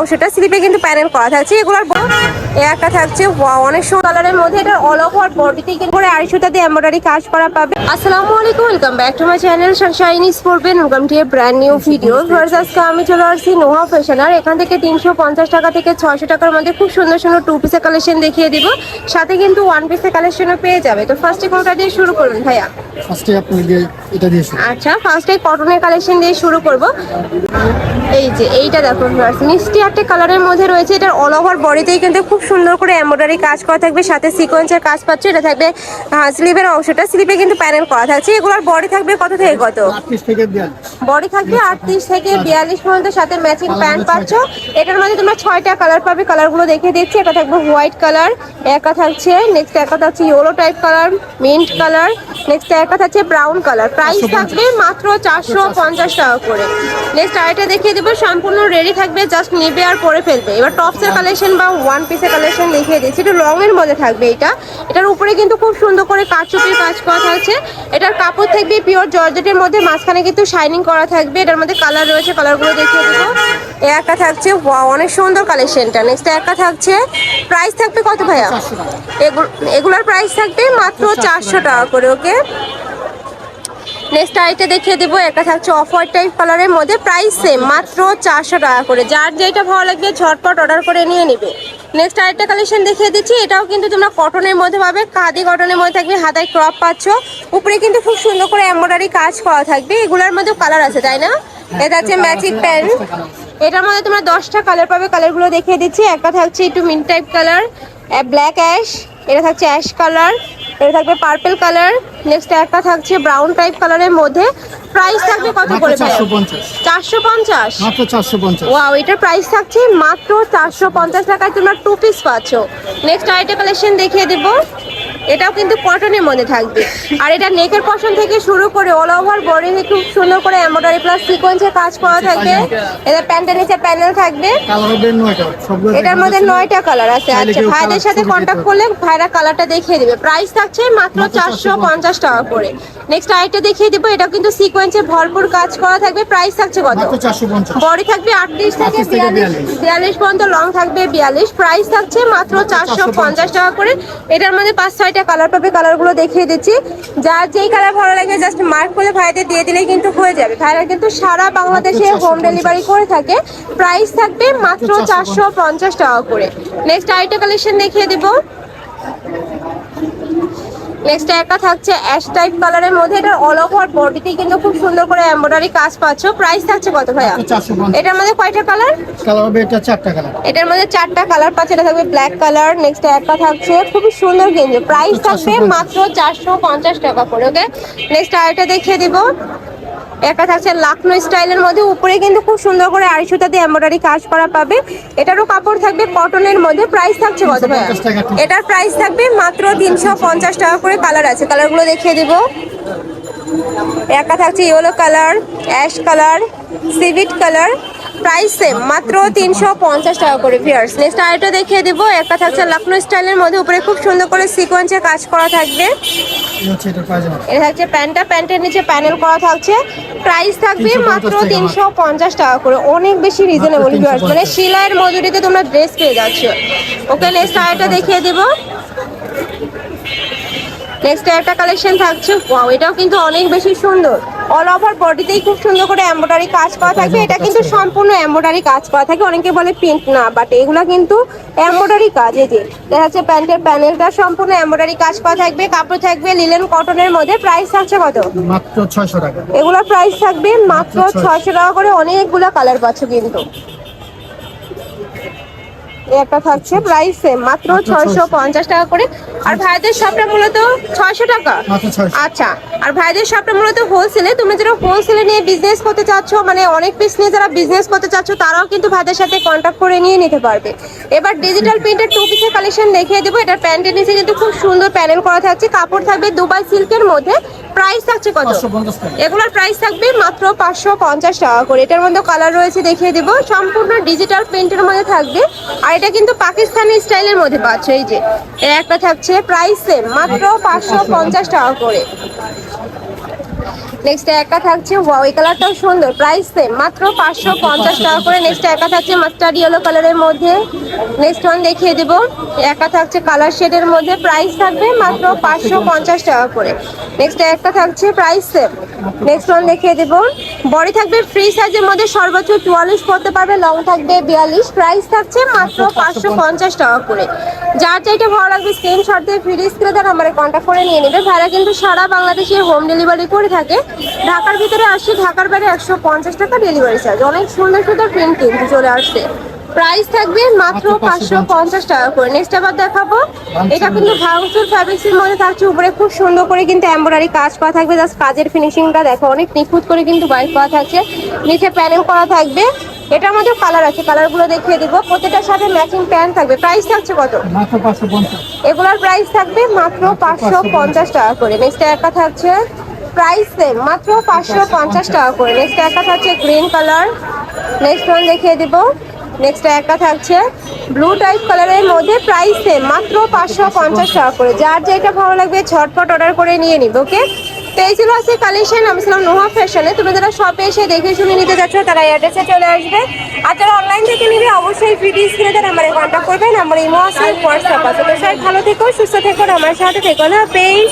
অংশটা স্লিপে কিন্তু প্যানেল করা থাকছে। এগুলোর একটা থাকছে অনেক সুন্দর কালারের মধ্যে এটা অল ওভার বডিতে কিন্তু করে আড়াইশোটা দিয়ে এমব্রয়ডারি কাজ করা পাবে। আসসালামু আলাইকুম welcome back to my channel sunshine স্পোর্টবেন welcome to a brand new video first আজকে আমি চলে আসছি নোহা ফ্যাশন আর এখান থেকে তিনশো পঞ্চাশ টাকা থেকে ছয়শো টাকার মধ্যে খুব সুন্দর সুন্দর টু পিসের কালেকশন দেখিয়ে দিব। সাথে কিন্তু ওয়ান পিসের কালেকশনও পেয়ে যাবে। তো ফার্স্টে কোনটা দিয়ে শুরু করুন ভাইয়া? ফার্স্টে এটা দিয়ে আচ্ছা ফার্স্টে কটনের কালেকশন দিয়ে শুরু করব। এই যে এইটা দেখো মিষ্টি একটা কালারের মধ্যে রয়েছে। এটার অল ওভার বডিতেই কিন্তু খুব সুন্দর করে এমব্রয়ডারি কাজ করা থাকবে সাথে সিকোয়েন্সের কাজ পাচ্ছে। এটা থাকবে স্লিভের অংশটা। স্লিভে কিন্তু প্যানেল করা থাকছে। এগুলোর বডি থাকবে কত থেকে কত? বডি থাকবে আটত্রিশ থেকে বিয়াল্লিশ পর্যন্ত সাথে ম্যাচিং প্যান্ট পাচ্ছ। এটার মধ্যে তোমরা ছয়টা কালার পাবে। কালারগুলো দেখে দিচ্ছি। এটা থাকবে হোয়াইট কালার একা থাকছে। নেক্সট একা থাকছে yellow type colour mint colour next একা থাকছে ব্রাউন কালার প্রাইস থাকবে মাত্র চারশো পঞ্চাশ টাকা করে। নেক্সট আরেকটা দেখিয়ে দেবো সম্পূর্ণ রেডি থাকবে জাস্ট নেবে আর পরে ফেলবে। এবার টপসের কালেকশন বা ওয়ান পিসের কালেকশন দেখিয়ে দিচ্ছি। একটু লং এর মধ্যে থাকবে এটা। এটার উপরে কিন্তু খুব সুন্দর করে কাঠচুপির কাজ করা থাকছে এটার কাপড় থাকবে পিওর জর্জেটের মধ্যে মাঝখানে কিন্তু শাইনিং করা থাকবে। এটার মধ্যে কালার রয়েছে কালারগুলো দেখিয়ে দেবো। এ একটা থাকছে অনেক সুন্দর কালেকশনটা নেক্সট একটা থাকছে প্রাইস থাকবে কত ভাইয়া? এগুলোর প্রাইস থাকবে মাত্র চারশো টাকা। করে ওকে নেক্সট আইটা দেখিয়ে দেবো। একটা থাকছে অফ হোয়াইট টাইপ কালারের মধ্যে প্রাইস সেম মাত্র চারশো টাকা করে। যার যেটা ভালো লাগবে ঝটপট অর্ডার করে নিয়ে নেবে। নেক্সট আরেকটা কালেকশন দেখিয়ে দিচ্ছি, এটাও কিন্তু তোমরা কটনের মধ্যে পাবে কাদি কটনের মধ্যে থাকবে, হাতায় ক্রপ পাচ্ছ। উপরে কিন্তু খুব সুন্দর করে এমব্রয়ডারি কাজ করা থাকবে, এগুলোর মধ্যেও কালার আছে, তাই না? এটা হচ্ছে ম্যাচিং প্যান্ট এটার মধ্যে তোমরা দশটা কালার পাবে কালারগুলো দেখিয়ে দিচ্ছি। একটা থাকছে একটু mint type colour black ash এটা থাকছে অ্যাশ কালার এটা থাকবে পার্পল কালার নেক্সট একটা থাকছে ব্রাউন টাইপ কালারের মধ্যে। প্রাইস থাকবে কত করে চারশো পঞ্চাশ। মাত্র চারশো পঞ্চাশ। ওয়াও এটার প্রাইস থাকছে মাত্র চারশো পঞ্চাশ টাকায় তোমরা টু পিস পাচ্ছ। নেক্সট আরেকটা কালেকশন দেখিয়ে দেব। এটাও কিন্তু কটনের মধ্যে থাকবে। আর এটা নেকের পশন থেকে শুরু করে অল ওভার বডি খুব সুন্দর করে এমব্রয়ডারি প্লাস সিকোয়েন্সের কাজ করা থাকবে। এটা প্যান্টের নিচে প্যানেল থাকবে। এটার মধ্যে নয়টা কালার আছে। আচ্ছা ভাইদের সাথে কন্ট্যাক্ট করলে ভাইরা কালারটা দেখিয়ে দিবে। প্রাইস থাকছে মাত্র চারশো 450 পঞ্চাশ। টাকা করে। নেক্সট আরেকটা দেখিয়ে দিব। এটাও কিন্তু সিকোয়েন্সে ভরপুর কাজ করা থাকবে। প্রাইস থাকছে কত? বডি থাকবে আটত্রিশ থেকে 38 থেকে বিয়াল্লিশ। বিয়াল্লিশ। পর্যন্ত লং থাকবে বিয়াল্লিশ। প্রাইস থাকছে মাত্র চারশো পঞ্চাশ। টাকা করে। এটার মধ্যে পাঁচ ছয়টা কালার পাবে কালারগুলো দেখিয়ে দিচ্ছি। যার যেই কালার ভালো লাগে জাস্ট মার্ক করে ভাইদের দিয়ে দিলেই কিন্তু হয়ে যাবে। ভাইরা কিন্তু সারা বাংলাদেশে হোম ডেলিভারি করে থাকে। প্রাইস থাকবে মাত্র চারশো পঞ্চাশ টাকা করে। নেক্সট আইটা কালেকশন দেখিয়ে দিব। নেক্সট একটা থাকছে অ্যাশ টাইপ কালারের মধ্যে। এটা অল ওভার বডিতে কিন্তু খুব সুন্দর করে এমব্রয়ডারি কাজ পাচ্ছ। প্রাইস থাকছে কত ভাইয়া? এটার মধ্যে কয়টা কালার কালার হবে এটা চারটা কালার এটার মধ্যে চারটা কালার পাচ্ছে। এটা থাকবে ব্ল্যাক কালার নেক্সট একটা থাকছে খুব সুন্দর কিন্তু প্রাইস থাকবে 450 মাত্র চারশো পঞ্চাশ টাকা করে ওকে নেক্সট আরেকটা দেখিয়ে দিব। একটা থাকছে লাকনো স্টাইলের মধ্যে উপরে কিন্তু খুব সুন্দর করে আড়াইশোটা দিয়ে এমব্রয়ডারি কাজ করা পাবে। এটারও কাপড় থাকবে কটনের মধ্যে প্রাইস থাকছে কত ভাইয়া? 350 টাকা। piece। এটার প্রাইস থাকবে মাত্র তিনশো পঞ্চাশ টাকা করে কালার আছে। কালারগুলো দেখিয়ে দেবো। একটা থাকছে ইয়েলো কালার অ্যাশ কালার সিভিট কালার প্রাইস সেম মাত্র তিনশো পঞ্চাশ টাকা করে ভিয়ার্স নেক্সট আরেকটা দেখিয়ে দিব একটা থাকছে লখনৌ স্টাইলের মধ্যে উপরে খুব সুন্দর করে সিকোয়েন্সের কাজ করা থাকবে। এটা থাকছে প্যান্টটা প্যান্টের নিচে প্যানেল করা থাকছে। প্রাইস থাকবে মাত্র তিনশো পঞ্চাশ টাকা করে। অনেক বেশি রিজনেবল 350 ভিউয়ার্স মানে সেলাইয়ের মজুরিতে তোমরা ড্রেস পেয়ে যাচ্ছ। ওকে নেক্সট আরেকটা দেখিয়ে দেবো। নেক্সট একটা কালেকশন থাকছে। ওয়াও এটাও কিন্তু অনেক বেশি সুন্দর। অল ওভার বডিতেই খুব সুন্দর করে এমব্রয়ডারি কাজ করা থাকবে এটা কিন্তু সম্পূর্ণ এমব্রয়ডারি কাজ করা থাকে। অনেকে বলে প্রিন্ট না বাট এগুলা কিন্তু এমব্রয়ডারি কাজ। এই যে দেখা যাচ্ছে প্যান্টের প্যানেলটা সম্পূর্ণ এমব্রয়ডারি কাজ করা থাকবে। কাপড় থাকবে লিলেন কটনের মধ্যে। প্রাইস থাকছে কত? মাত্র ছয়শো টাকা। এগুলোর প্রাইস থাকবে মাত্র মাত্র ছয়শো। টাকা করে। অনেকগুলো কালার পাচ্ছ কিন্তু। একটা থাকছে প্রাইস সেম মাত্র ছয়শো পঞ্চাশ টাকা করে। আর ভাইদের শপটা মূলত ছয়শো টাকা। আচ্ছা আর ভাইদের শপটা মূলত হোলসেলে তুমি যারা হোলসেলে নিয়ে বিজনেস করতে চাচ্ছ মানে অনেক পিস নিয়ে যারা বিজনেস করতে চাচ্ছ তারাও কিন্তু ভাইদের সাথে কন্ট্যাক্ট করে নিয়ে নিতে পারবে। এবার ডিজিটাল প্রিন্টের টু পিসের কালেকশন দেখিয়ে দেবো। এটার প্যান্টের নিচে কিন্তু খুব সুন্দর প্যানেল করা থাকছে। কাপড় থাকবে দুবাই সিল্কের মধ্যে। প্রাইস থাকছে কত? এগুলোর প্রাইস থাকবে মাত্র পাঁচশো পঞ্চাশ টাকা করে। এটার মধ্যে কালার রয়েছে দেখিয়ে দেবো। সম্পূর্ণ ডিজিটাল প্রিন্টের মধ্যে থাকবে। আর এটা কিন্তু পাকিস্তানি স্টাইলের মধ্যে পাচ্ছ, এই যে। একটা থাকছে প্রাইস সেম মাত্র পাঁচশো পঞ্চাশ টাকা করে। নেক্সট একা থাকছে ওয়াও কালারটাও সুন্দর প্রাইস সেম মাত্র পাঁচশো পঞ্চাশ টাকা করে নেক্সট একা থাকছে মাস্টার্ড ইয়েলো কালারের মধ্যে। নেক্সট ওয়ান দেখিয়ে দেবো, একা থাকছে কালার শেডের মধ্যে প্রাইস থাকবে মাত্র পাঁচশো পঞ্চাশ টাকা করে। নেক্সট একটা থাকছে প্রাইস সেম নেক্সট ওয়ান দেখিয়ে দেবো। বডি থাকবে ফ্রি সাইজের মধ্যে, সর্বোচ্চ চুয়াল্লিশ পড়তে পারবে লং থাকবে বিয়াল্লিশ প্রাইস থাকছে মাত্র পাঁচশো পঞ্চাশ টাকা করে। যার যেটা ভালো লাগবে স্ক্রিনশট দিয়ে ফ্রি স্ক্রিনে তার নাম্বারে কন্ট্যাক্ট করে নিয়ে নেবে। ভাড়া কিন্তু সারা বাংলাদেশে হোম ডেলিভারি করে থাকে। ঢাকার ভিতরে আসছে ঢাকার বাইরে একশো পঞ্চাশ টাকা ডেলিভারি চার্জ অনেক সুন্দর সুন্দর প্রিন্ট কিন্তু চলে আসছে। প্রাইস থাকবে মাত্র পাঁচশো পঞ্চাশ। টাকা করে। নেক্সট আবার দেখাবো। এটা কিন্তু ভাঙচুর ফ্যাব্রিক্সের মধ্যে থাকছে। উপরে খুব সুন্দর করে কিন্তু এমব্রয়ডারি কাজ করা থাকবে। জাস্ট কাজের ফিনিশিংটা দেখো অনেক নিখুঁত করে কিন্তু বাইক করা থাকছে। নিচে প্যানেল করা থাকবে। এটার মধ্যে কালার আছে। কালারগুলো দেখিয়ে দিব। প্রত্যেকটার সাথে ম্যাচিং প্যান্ট থাকবে। প্রাইস থাকছে কত? এগুলোর প্রাইস থাকবে মাত্র পাঁচশো পঞ্চাশ। টাকা করে। নেক্সট একটা থাকছে। প্রাইস সেম মাত্র পাঁচশো পঞ্চাশ টাকা করে। নেক্সট একটা থাকছে গ্রিন কালার নেক্সট ওয়ান দেখিয়ে দিব। নেক্সট একটা থাকছে ব্লু টাইপ কালারের মধ্যে প্রাইস সেম মাত্র পাঁচশো পঞ্চাশ টাকা করে। যার যেটা ভালো লাগবে ঝটপট অর্ডার করে নিয়ে নিবে ওকে তো এই ছিল আজকে কালেকশন আমি ছিলাম নোহা ফ্যাশনে তুমি যারা শপে এসে দেখে শুনে নিতে যাচ্ছ, তারা অ্যাড্রেসে চলে আসবে। আর যারা অনলাইন থেকে নিবে, অবশ্যই ভিডিও স্ক্রিনে তারা আমার কন্ট্যাক্ট করবেন আমার ইমো আছে হোয়াটসঅ্যাপ আছে। তো সবাই ভালো থেকো, সুস্থ থেকো আমার সাথে থেকো। না পেজ